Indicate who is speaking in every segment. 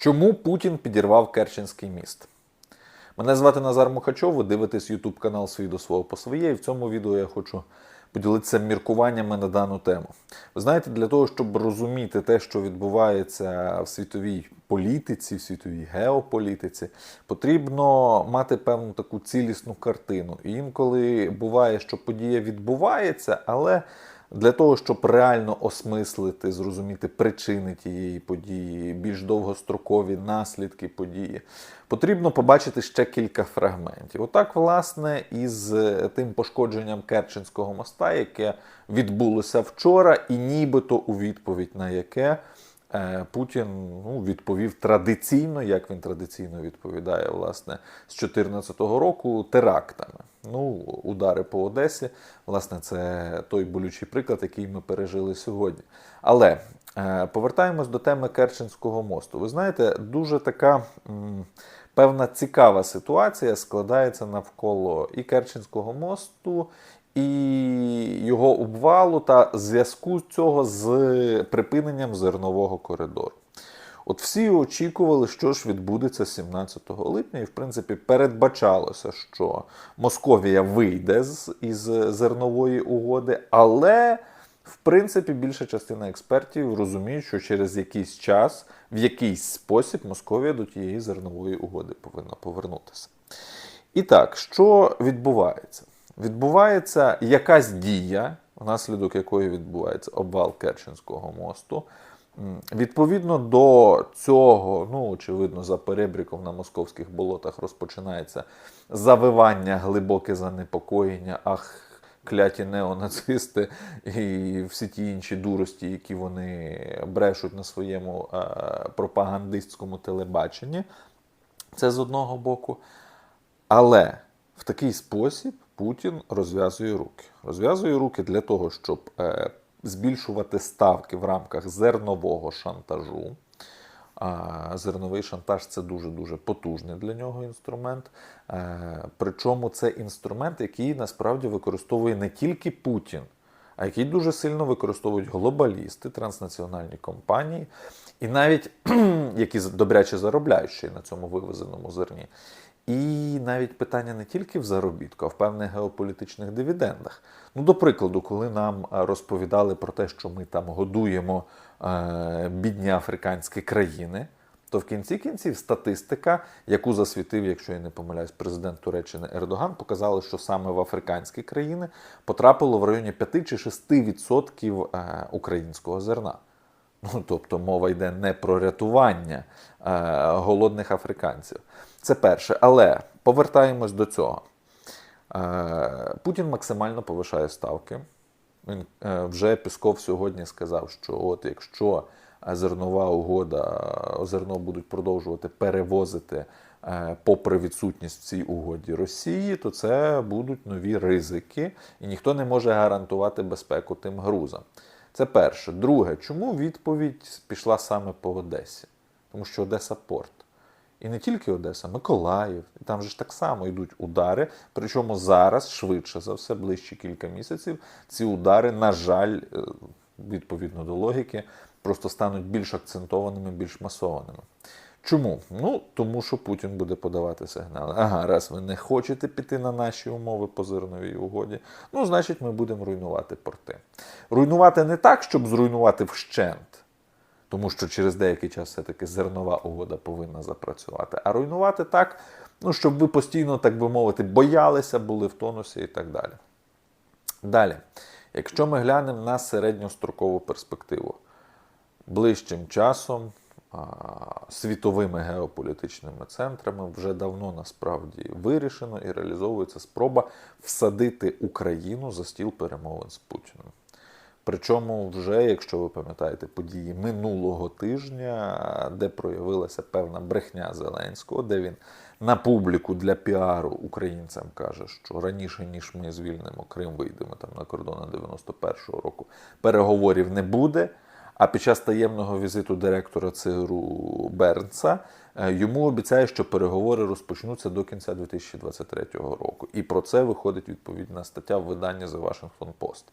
Speaker 1: Чому Путін підірвав Керченський міст? Мене звати Назар Мухачов, ви дивитесь YouTube канал «Свій до свого по своє, і в цьому відео я хочу поділитися міркуваннями на дану тему. Ви знаєте, для того, щоб розуміти те, що відбувається в світовій політиці, в світовій геополітиці, потрібно мати певну таку цілісну картину. І інколи буває, що подія відбувається, але для того, щоб реально осмислити, зрозуміти причини тієї події, більш довгострокові наслідки події, потрібно побачити ще кілька фрагментів. Отак, власне, із тим пошкодженням Керченського моста, яке відбулося вчора, і нібито у відповідь на яке. Е, Путін ну, відповів традиційно, як він традиційно відповідає, власне, з 2014 року терактами. Ну, удари по Одесі, власне, це той болючий приклад, який ми пережили сьогодні. Але е, повертаємось до теми Керченського мосту. Ви знаєте, дуже така певна цікава ситуація складається навколо і Керченського мосту, і його обвалу та зв'язку цього з припиненням зернового коридору. От всі очікували, що ж відбудеться 17 липня, і в принципі передбачалося, що Московія вийде з із зернової угоди, але в принципі більша частина експертів розуміють, що через якийсь час, в якийсь спосіб, Московія до тієї зернової угоди повинна повернутися. І так, що відбувається? Відбувається якась дія, внаслідок якої відбувається обвал Керченського мосту. Відповідно до цього, ну очевидно, за перебріком на московських болотах розпочинається завивання, глибоке занепокоєння, ах, кляті неонацисти і всі ті інші дурості, які вони брешуть на своєму е, пропагандистському телебаченні. Це з одного боку. Але в такий спосіб Путін розв'язує руки. Розв'язує руки для того, щоб е, збільшувати ставки в рамках зернового шантажу. А зерновий шантаж це дуже-дуже потужний для нього інструмент. Е, Причому це інструмент, який насправді використовує не тільки Путін, а який дуже сильно використовують глобалісти, транснаціональні компанії, і навіть які добряче заробляють ще й на цьому вивезеному зерні. І навіть питання не тільки в заробітку, а в певних геополітичних дивідендах. Ну, до прикладу, коли нам е, розповідали про те, що ми там годуємо е, бідні африканські країни, то в кінці кінців статистика, яку засвітив, якщо я не помиляюсь, президент Туреччини Ердоган, показала, що саме в африканські країни потрапило в районі 5 чи 6 відсотків е, українського зерна. Ну, тобто мова йде не про рятування е, голодних африканців. Це перше. Але повертаємось до цього. Е, Путін максимально повишає ставки. Він е, вже Пісков сьогодні сказав, що от якщо зернова угода, зерно будуть продовжувати перевозити е, попри відсутність в цій угоді Росії, то це будуть нові ризики, і ніхто не може гарантувати безпеку тим грузам. Це перше. Друге, чому відповідь пішла саме по Одесі? Тому що Одеса порт. І не тільки Одеса, Миколаїв. І там же ж так само йдуть удари. Причому зараз, швидше за все, ближче кілька місяців, ці удари, на жаль, е, відповідно до логіки, просто стануть більш акцентованими, більш масованими. Чому? Ну, тому що Путін буде подавати сигнали. Ага, раз ви не хочете піти на наші умови по зерновій угоді, ну, значить, ми будемо руйнувати порти. Руйнувати не так, щоб зруйнувати вщент, тому що через деякий час все-таки зернова угода повинна запрацювати, а руйнувати так, ну, щоб ви постійно, так би мовити, боялися, були в тонусі і так далі. Далі, якщо ми глянемо на середньострокову перспективу, ближчим часом а, світовими геополітичними центрами вже давно насправді вирішено і реалізовується спроба всадити Україну за стіл перемовин з Путіним. Причому вже, якщо ви пам'ятаєте, події минулого тижня, де проявилася певна брехня Зеленського, де він на публіку для піару українцям каже, що раніше ніж ми звільнимо Крим, вийдемо там на кордони 91-го року, переговорів не буде. А під час таємного візиту директора ЦРУ Бернса е, йому обіцяє, що переговори розпочнуться до кінця 2023 року. І про це виходить відповідна стаття в виданні The Washington Post.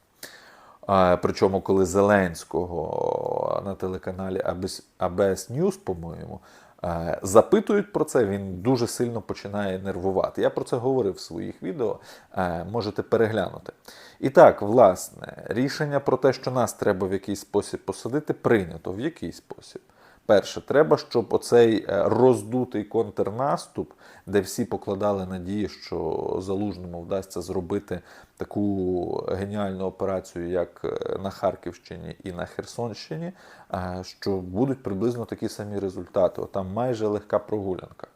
Speaker 1: Причому, коли Зеленського на телеканалі АБС News, по-моєму, запитують про це, він дуже сильно починає нервувати. Я про це говорив в своїх відео, можете переглянути. І так, власне, рішення про те, що нас треба в якийсь спосіб посадити, прийнято. В який спосіб? Перше, треба, щоб оцей е, роздутий контрнаступ, де всі покладали надії, що залужному вдасться зробити таку геніальну операцію, як е, на Харківщині і на Херсонщині, е, що будуть приблизно такі самі результати. От Там майже легка прогулянка.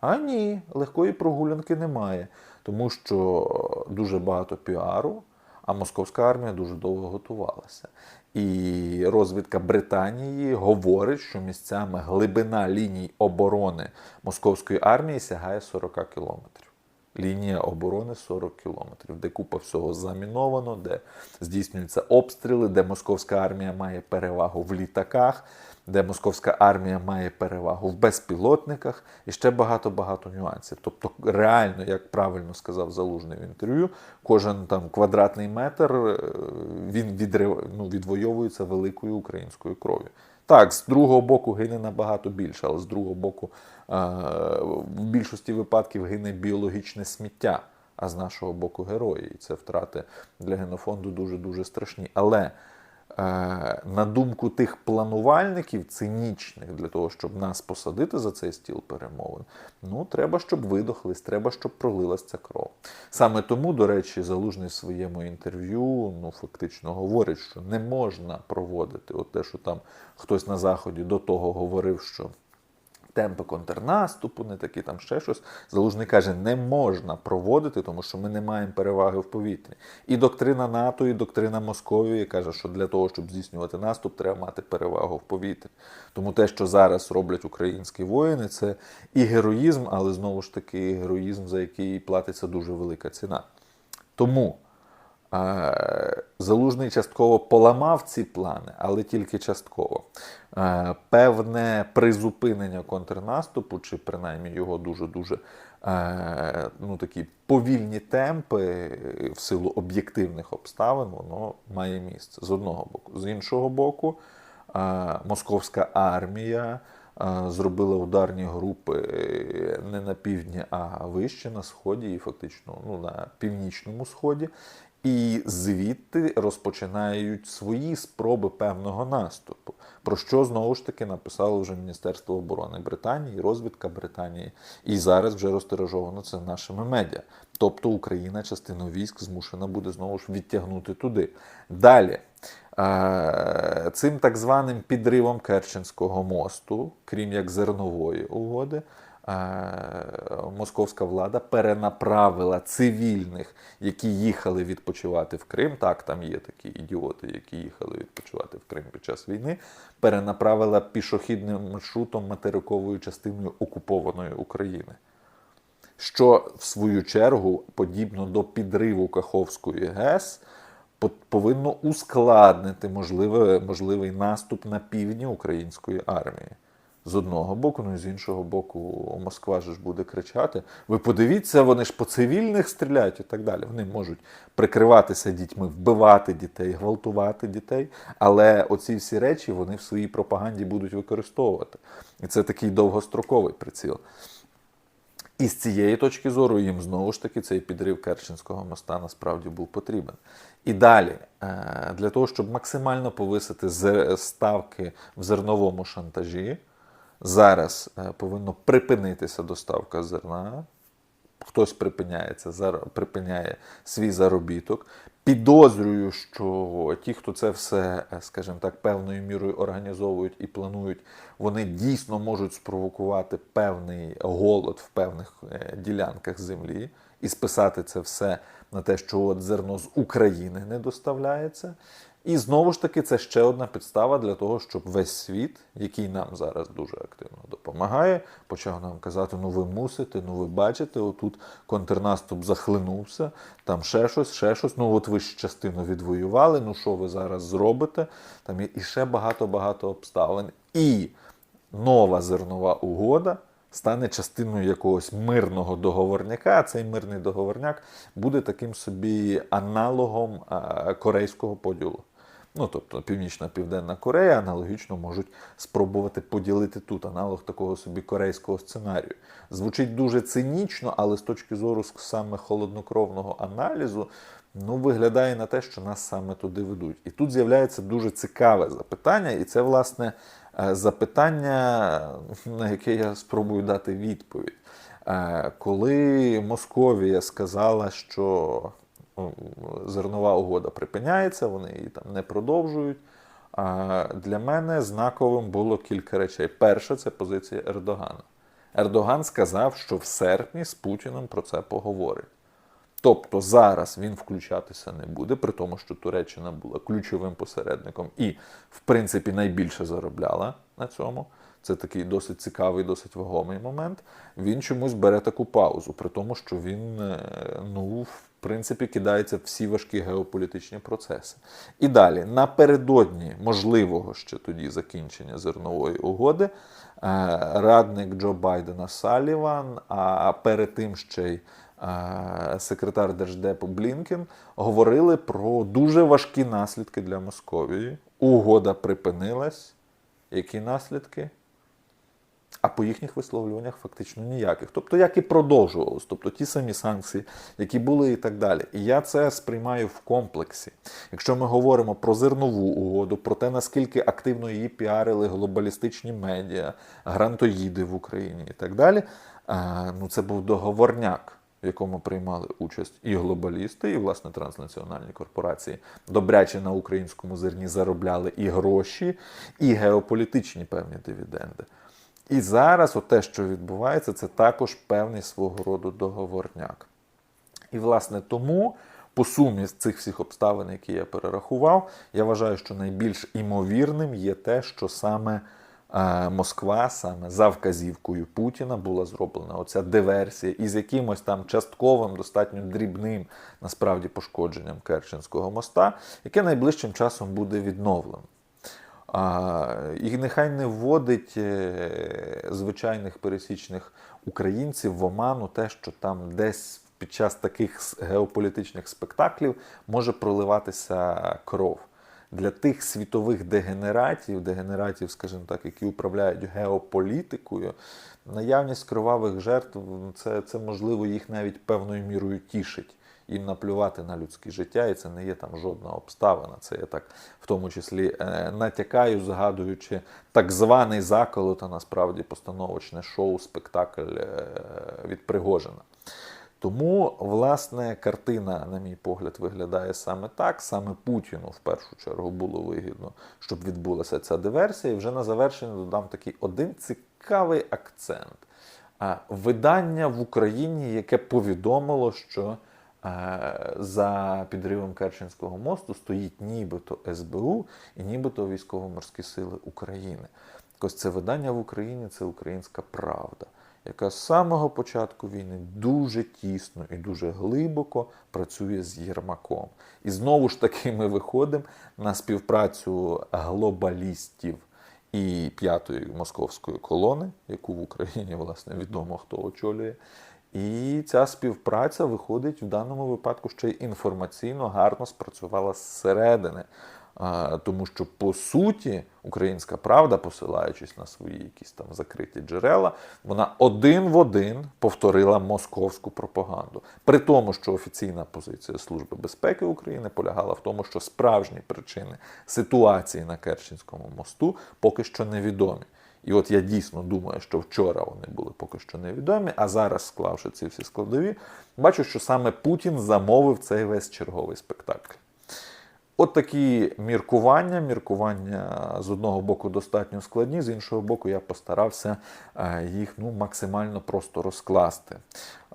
Speaker 1: А ні, легкої прогулянки немає, тому що дуже багато піару, а московська армія дуже довго готувалася. І розвідка Британії говорить, що місцями глибина ліній оборони московської армії сягає 40 кілометрів. Лінія оборони 40 кілометрів, де купа всього заміновано, де здійснюються обстріли, де московська армія має перевагу в літаках, де московська армія має перевагу в безпілотниках і ще багато-багато нюансів. Тобто, реально, як правильно сказав Залужний в інтерв'ю, кожен там квадратний метр е, він відрив, ну, відвоюється великою українською кров'ю. Так, з другого боку гине набагато більше, але з другого боку, е, в більшості випадків гине біологічне сміття, а з нашого боку герої. І це втрати для генофонду дуже-дуже страшні. Але на думку тих планувальників, цинічних для того, щоб нас посадити за цей стіл перемовин, ну треба, щоб видохлись, треба, щоб пролилась ця кров. Саме тому, до речі, залужний в своєму інтерв'ю ну фактично говорить, що не можна проводити от те, що там хтось на заході до того говорив, що. Темпи контрнаступу, не такі там ще щось. Залужний каже, не можна проводити, тому що ми не маємо переваги в повітрі. І доктрина НАТО, і доктрина Московії каже, що для того, щоб здійснювати наступ, треба мати перевагу в повітрі. Тому те, що зараз роблять українські воїни, це і героїзм, але знову ж таки героїзм, за який платиться дуже велика ціна. Тому. Е, Залужний частково поламав ці плани, але тільки частково. Е, Певне призупинення контрнаступу, чи принаймні його дуже-дуже е, ну, такі повільні темпи в силу об'єктивних обставин, воно має місце з одного боку. З іншого боку, московська армія. Зробила ударні групи не на півдні, а вище на сході, і фактично ну, на північному сході. І звідти розпочинають свої спроби певного наступу, про що знову ж таки написало вже Міністерство оборони Британії, розвідка Британії, і зараз вже розтиражовано це нашими медіа. Тобто Україна частину військ змушена буде знову ж відтягнути туди. Далі. Цим так званим підривом Керченського мосту, крім як зернової угоди, московська влада перенаправила цивільних, які їхали відпочивати в Крим. Так, там є такі ідіоти, які їхали відпочивати в Крим під час війни. Перенаправила пішохідним маршрутом материковою частиною окупованої України. Що в свою чергу, подібно до підриву Каховської ГЕС, повинно ускладнити можливий, можливий наступ на півдні української армії з одного боку, ну і з іншого боку, Москва ж буде кричати: ви подивіться, вони ж по цивільних стріляють і так далі. Вони можуть прикриватися дітьми, вбивати дітей, гвалтувати дітей, але оці всі речі вони в своїй пропаганді будуть використовувати. І це такий довгостроковий приціл. І з цієї точки зору їм знову ж таки цей підрив Керченського моста насправді був потрібен. І далі, е, для того, щоб максимально повисити ставки в зерновому шантажі. Зараз е, повинно припинитися доставка зерна. Хтось припиняється, припиняє свій заробіток. Підозрюю, що ті, хто це все, е, скажімо так, певною мірою організовують і планують, вони дійсно можуть спровокувати певний голод в певних е, ділянках землі і списати це все на те, що от зерно з України не доставляється. І знову ж таки, це ще одна підстава для того, щоб весь світ, який нам зараз дуже активно допомагає, почав нам казати: ну ви мусите, ну ви бачите, отут контрнаступ захлинувся, там ще щось, ще щось. Ну от ви ж частину відвоювали. Ну що ви зараз зробите? Там є і ще багато-багато обставин. І нова зернова угода. Стане частиною якогось мирного договорняка, а цей мирний договорняк буде таким собі аналогом корейського поділу. Ну, тобто Північна Південна Корея аналогічно можуть спробувати поділити тут аналог такого собі корейського сценарію. Звучить дуже цинічно, але з точки зору саме холоднокровного аналізу, ну, виглядає на те, що нас саме туди ведуть. І тут з'являється дуже цікаве запитання, і це, власне, е, запитання, на яке я спробую дати відповідь. Е, Коли Московія сказала, що зернова угода припиняється, вони її там не продовжують. Для мене знаковим було кілька речей. Перше, це позиція Ердогана. Ердоган сказав, що в серпні з Путіним про це поговорить. Тобто зараз він включатися не буде, при тому, що Туреччина була ключовим посередником і, в принципі, найбільше заробляла на цьому. Це такий досить цікавий, досить вагомий момент. Він чомусь бере таку паузу, при тому, що він, е, ну, в принципі, кидається всі важкі геополітичні процеси. І далі, напередодні можливого ще тоді закінчення зернової угоди, е, радник Джо Байдена Саліван, а перед тим ще й е, секретар Держдепу Блінкен говорили про дуже важкі наслідки для Московії. Угода припинилась. Які наслідки? А по їхніх висловлюваннях фактично ніяких. Тобто, як і продовжувалось, тобто ті самі санкції, які були і так далі. І я це сприймаю в комплексі. Якщо ми говоримо про зернову угоду, про те, наскільки активно її піарили глобалістичні медіа, грантоїди в Україні і так далі, ну це був договорняк. В якому приймали участь і глобалісти, і власне транснаціональні корпорації добряче на українському зерні заробляли і гроші, і геополітичні певні дивіденди. І зараз те, що відбувається, це також певний свого роду договорняк. І, власне, тому, по сумі з цих всіх обставин, які я перерахував, я вважаю, що найбільш імовірним є те, що саме е, Москва, саме за вказівкою Путіна, була зроблена оця диверсія із якимось там частковим, достатньо дрібним насправді пошкодженням Керченського моста, яке найближчим часом буде відновлено. І нехай не вводить е, звичайних пересічних українців в оману те, що там десь під час таких геополітичних спектаклів може проливатися кров. Для тих світових дегенератів, дегенератів, скажімо так, які управляють геополітикою, наявність кровавих жертв це, це можливо їх навіть певною мірою тішить їм наплювати на людське життя, і це не є там жодна обставина. Це я так в тому числі е, натякаю, згадуючи так званий заколот, а насправді постановочне шоу, спектакль е, від Пригожина. Тому, власне, картина, на мій погляд, виглядає саме так. Саме Путіну в першу чергу було вигідно, щоб відбулася ця диверсія. І вже на завершення додам такий один цікавий акцент. Видання в Україні, яке повідомило, що за підривом Керченського мосту стоїть нібито СБУ і нібито Військово-морські сили України. Ось це видання в Україні це українська правда, яка з самого початку війни дуже тісно і дуже глибоко працює з Єрмаком. І знову ж таки ми виходимо на співпрацю глобалістів і п'ятої московської колони, яку в Україні власне відомо хто очолює. І ця співпраця виходить в даному випадку ще й інформаційно гарно спрацювала зсередини. Тому що по суті українська правда, посилаючись на свої якісь там закриті джерела, вона один в один повторила московську пропаганду. При тому, що офіційна позиція Служби безпеки України полягала в тому, що справжні причини ситуації на Керченському мосту поки що невідомі. І от я дійсно думаю, що вчора вони були поки що невідомі, а зараз, склавши ці всі складові, бачу, що саме Путін замовив цей весь черговий спектакль. От такі міркування. Міркування з одного боку достатньо складні, з іншого боку, я постарався е, їх ну, максимально просто розкласти.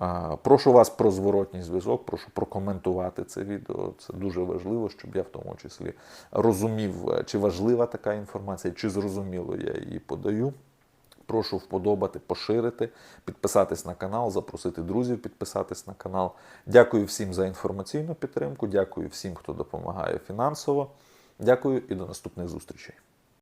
Speaker 1: Е, Прошу вас про зворотній зв'язок, прошу прокоментувати це відео. Це дуже важливо, щоб я в тому числі розумів, е, чи важлива така інформація, чи зрозуміло я її подаю. Прошу вподобати, поширити, підписатись на канал, запросити друзів підписатись на канал. Дякую всім за інформаційну підтримку. Дякую всім, хто допомагає фінансово. Дякую і до наступних зустрічей.